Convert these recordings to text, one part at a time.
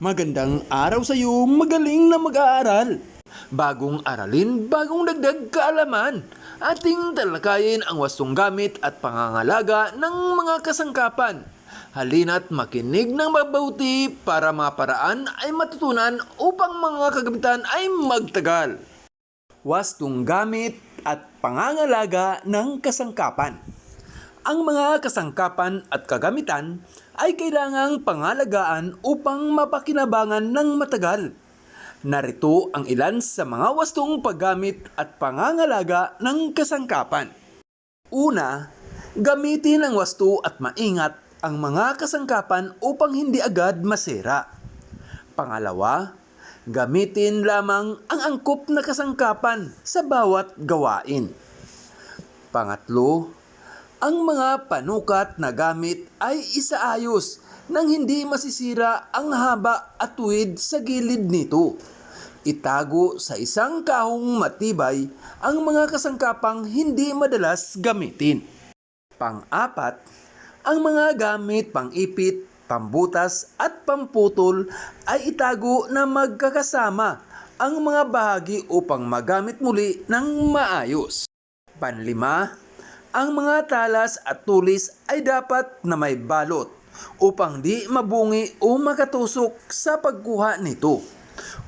Magandang araw sa iyo, magaling na mag-aaral. Bagong aralin, bagong dagdag kaalaman. Ating talakayin ang wastong gamit at pangangalaga ng mga kasangkapan. Halina't makinig ng mabuti para mga paraan ay matutunan upang mga kagamitan ay magtagal. Wastong gamit at pangangalaga ng kasangkapan. Ang mga kasangkapan at kagamitan ay kailangang pangalagaan upang mapakinabangan ng matagal. Narito ang ilan sa mga wastong paggamit at pangangalaga ng kasangkapan. Una, gamitin ang wasto at maingat ang mga kasangkapan upang hindi agad masira. Pangalawa, gamitin lamang ang angkop na kasangkapan sa bawat gawain. Pangatlo, ang mga panukat na gamit ay isaayos nang hindi masisira ang haba at tuwid sa gilid nito. Itago sa isang kahong matibay ang mga kasangkapang hindi madalas gamitin. Pang-apat, ang mga gamit pang-ipit, pambutas at pamputol ay itago na magkakasama ang mga bahagi upang magamit muli ng maayos. Panlima, ang mga talas at tulis ay dapat na may balot upang di mabungi o makatusok sa pagkuha nito.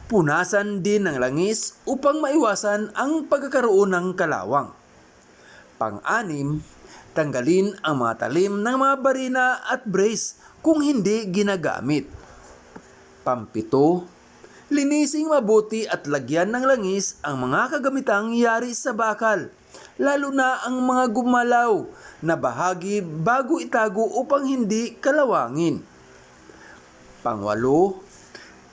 Punasan din ng langis upang maiwasan ang pagkakaroon ng kalawang. Pang-anim, tanggalin ang mga talim ng mga barina at brace kung hindi ginagamit. Pampito, linising mabuti at lagyan ng langis ang mga kagamitang yari sa bakal, lalo na ang mga gumalaw na bahagi bago itago upang hindi kalawangin. Pangwalo,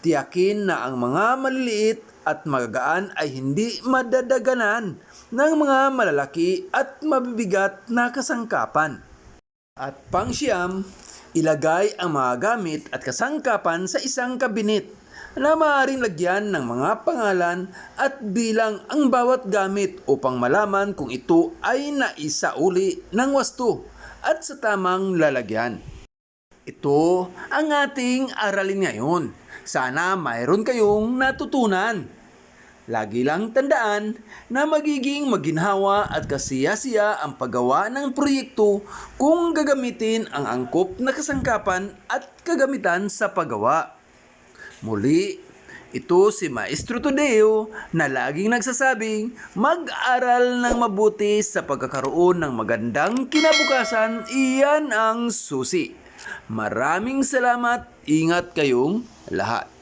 tiyakin na ang mga maliliit at magagaan ay hindi madadaganan ng mga malalaki at mabibigat na kasangkapan. At pangsyam, ilagay ang mga gamit at kasangkapan sa isang kabinet na maaaring lagyan ng mga pangalan at bilang ang bawat gamit upang malaman kung ito ay naisauli ng wasto at sa tamang lalagyan. Ito ang ating aralin ngayon. Sana mayroon kayong natutunan. Lagi lang tandaan na magiging maginhawa at kasiyasiya ang paggawa ng proyekto kung gagamitin ang angkop na kasangkapan at kagamitan sa paggawa. Muli, ito si Maestro Todeo na laging nagsasabing mag-aral ng mabuti sa pagkakaroon ng magandang kinabukasan, iyan ang susi. Maraming salamat, ingat kayong lahat.